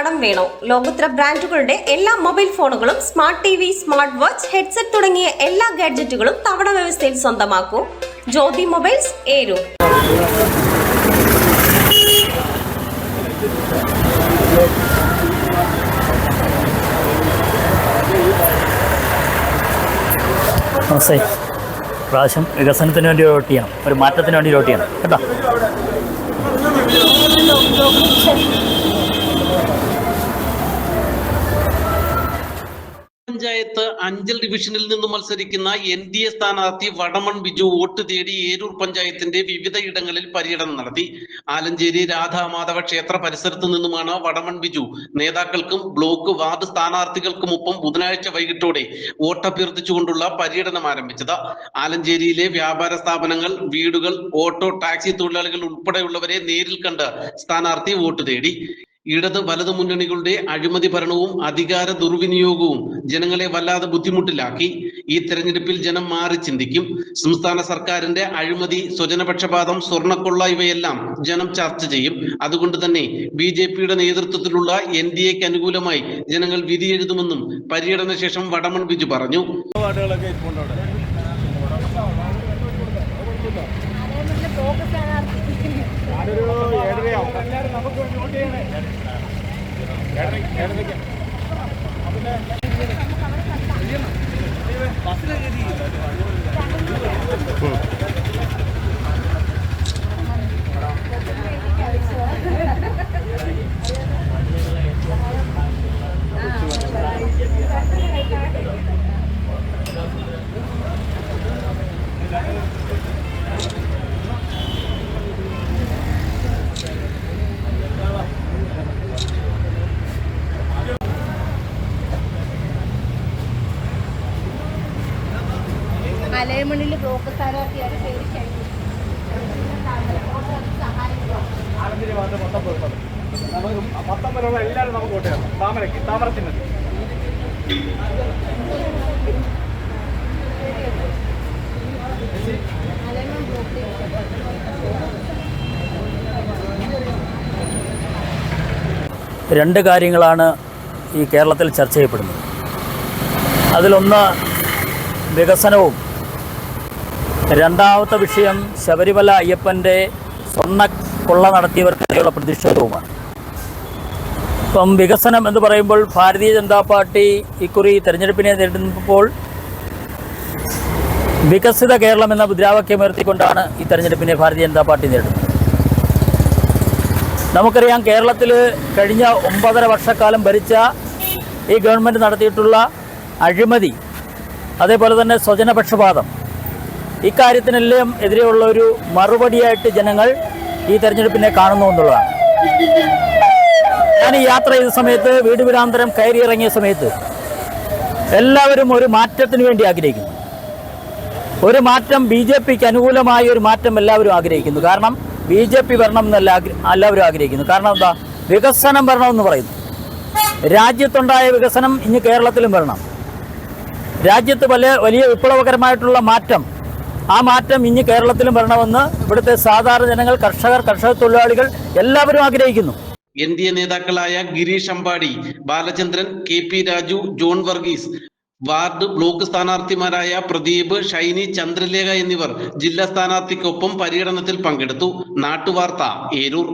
കടം വേണോ? ലോകോത്തര ബ്രാൻഡുകളുടെ എല്ലാ മൊബൈൽ ഫോണുകളും smart T V smart watch headset തുടങ്ങിയ എല്ലാ ഗാഡ്ജറ്റുകളും തവണ വ്യവസ്ഥയിൽ സ്വന്തമാക്കൂ. ജ്യോതി മൊബൈൽസ് ഏരു പ്രാവശ്യം വികസനത്തിന് വേണ്ടി വോട്ട് ചെയ്യണം. ഒരു മാറ്റത്തിന് വേണ്ടി വോട്ട് ചെയ്യണം. കേട്ടോ? അഞ്ചൽ ഡിവിഷനിൽ നിന്ന് മത്സരിക്കുന്ന എൻ ഡി എ സ്ഥാനാർത്ഥി വടമൺ ബിജു വോട്ട് തേടി ഏരൂർ പഞ്ചായത്തിന്റെ വിവിധ ഇടങ്ങളിൽ പര്യടനം നടത്തി. ആലഞ്ചേരി രാധാമാധവ ക്ഷേത്ര പരിസരത്ത് നിന്നുമാണ് വടമൺ ബിജു. നേതാക്കൾക്കും ബ്ലോക്ക് വാർഡ് സ്ഥാനാർത്ഥികൾക്കുമൊപ്പം ബുധനാഴ്ച വൈകിട്ടോടെ വോട്ടഭ്യർത്ഥിച്ചുകൊണ്ടുള്ള പര്യടനം ആരംഭിച്ചത്. ആലഞ്ചേരിയിലെ വ്യാപാര സ്ഥാപനങ്ങൾ വീടുകൾ ഓട്ടോ ടാക്സി തൊഴിലാളികൾ ഉൾപ്പെടെയുള്ളവരെ നേരിൽ കണ്ട് സ്ഥാനാർത്ഥി വോട്ട് തേടി. ഇടത് വലത് മുന്നണികളുടെ അഴിമതി ഭരണവും അധികാര ദുർവിനിയോഗവും ജനങ്ങളെ വല്ലാതെ ബുദ്ധിമുട്ടിലാക്കി. ഈ തെരഞ്ഞെടുപ്പിൽ ജനം മാറി ചിന്തിക്കും. സംസ്ഥാന സർക്കാരിന്റെ അഴിമതി സ്വജനപക്ഷപാതം സ്വർണക്കൊള്ള ഇവയെല്ലാം ജനം ചർച്ച ചെയ്യും. അതുകൊണ്ട് തന്നെ ബി ജെ പിയുടെ നേതൃത്വത്തിലുള്ള എൻ ഡി എക്ക് അനുകൂലമായി ജനങ്ങൾ വിധിയെഴുതുമെന്നും പര്യടന ശേഷം വടമൺ ബിജു പറഞ്ഞു. ഇടത്തേക്ക് അലയമണിൽ ബ്ലോക്ക് സ്ഥാനാർത്ഥിയാണ് പേര് ഷൈനി ആലഞ്ചേരി ഭാഗത്ത് മൊത്തം പുറത്തത് നമുക്ക് മൊത്തം വരെയുള്ള എല്ലാവരും നമുക്ക് വോട്ട് ചെയ്യണം. താമരയ്ക്ക് താമര ചിഹ്നത്തിൽ അലയമൺ ബ്ലോക്ക് രണ്ട് കാര്യങ്ങളാണ് ഈ കേരളത്തിൽ ചർച്ച ചെയ്യപ്പെടുന്നത്. അതിലൊന്ന് വികസനവും രണ്ടാമത്തെ വിഷയം ശബരിമല അയ്യപ്പന്റെ സ്വർണ കൊള്ള നടത്തിയവർക്കെതിരെയുള്ള പ്രതിഷേധവുമാണ്. ഇപ്പം വികസനം എന്ന് പറയുമ്പോൾ ഭാരതീയ ജനതാ പാർട്ടി ഇക്കുറി തെരഞ്ഞെടുപ്പിനെ നേരിടുമ്പോൾ വികസിത കേരളം എന്ന മുദ്രാവാക്യം ഉയർത്തിക്കൊണ്ടാണ് ഈ തെരഞ്ഞെടുപ്പിനെ ഭാരതീയ ജനതാ പാർട്ടി നേരിടുന്നത്. നമുക്കറിയാം കേരളത്തിൽ കഴിഞ്ഞ ഒമ്പതര വർഷക്കാലം ഭരിച്ച ഈ ഗവൺമെന്റ് നടത്തിയിട്ടുള്ള അഴിമതി അതേപോലെ തന്നെ സ്വജനപക്ഷപാതം ഇക്കാര്യത്തിനെല്ലാം എതിരെയുള്ള ഒരു മറുപടിയായിട്ട് ജനങ്ങൾ ഈ തെരഞ്ഞെടുപ്പിനെ കാണുന്നു എന്നുള്ളതാണ്. ഞാൻ ഈ യാത്ര ചെയ്ത സമയത്ത് വീട് വീടാന്തരം കയറിയിറങ്ങിയ സമയത്ത് എല്ലാവരും ഒരു മാറ്റത്തിന് വേണ്ടി ആഗ്രഹിക്കുന്നു. ഒരു മാറ്റം ബി ജെ പിക്ക് അനുകൂലമായ ഒരു മാറ്റം എല്ലാവരും ആഗ്രഹിക്കുന്നു. കാരണം ബി ജെ പി വരണം എന്നല്ല എല്ലാവരും ആഗ്രഹിക്കുന്നു. കാരണം എന്താ? വികസനം വരണമെന്ന് പറയുന്നു. രാജ്യത്തുണ്ടായ വികസനം ഇനി കേരളത്തിലും വരണം. രാജ്യത്ത് വലിയ വലിയ വിപ്ലവകരമായിട്ടുള്ള മാറ്റം ആ മാറ്റം ഇനി കേരളത്തിലും വരണമെന്ന് ഇവിടുത്തെ സാധാരണ ജനങ്ങൾ കർഷകർ കർഷക തൊഴിലാളികൾ എല്ലാവരും ആഗ്രഹിക്കുന്നു. എൻ ഡി എ നേതാക്കളായ Girish Ambadi Balachandran K P Raju John Varghese ward block സ്ഥാനാർത്ഥിമാരായ Pradeep Shiny Chandralekha എന്നിവർ ജില്ലാ സ്ഥാനാർത്ഥിക്കൊപ്പം പര്യടനത്തിൽ പങ്കെടുത്തു. നാട്ടുവാർത്ത ഏരൂർ.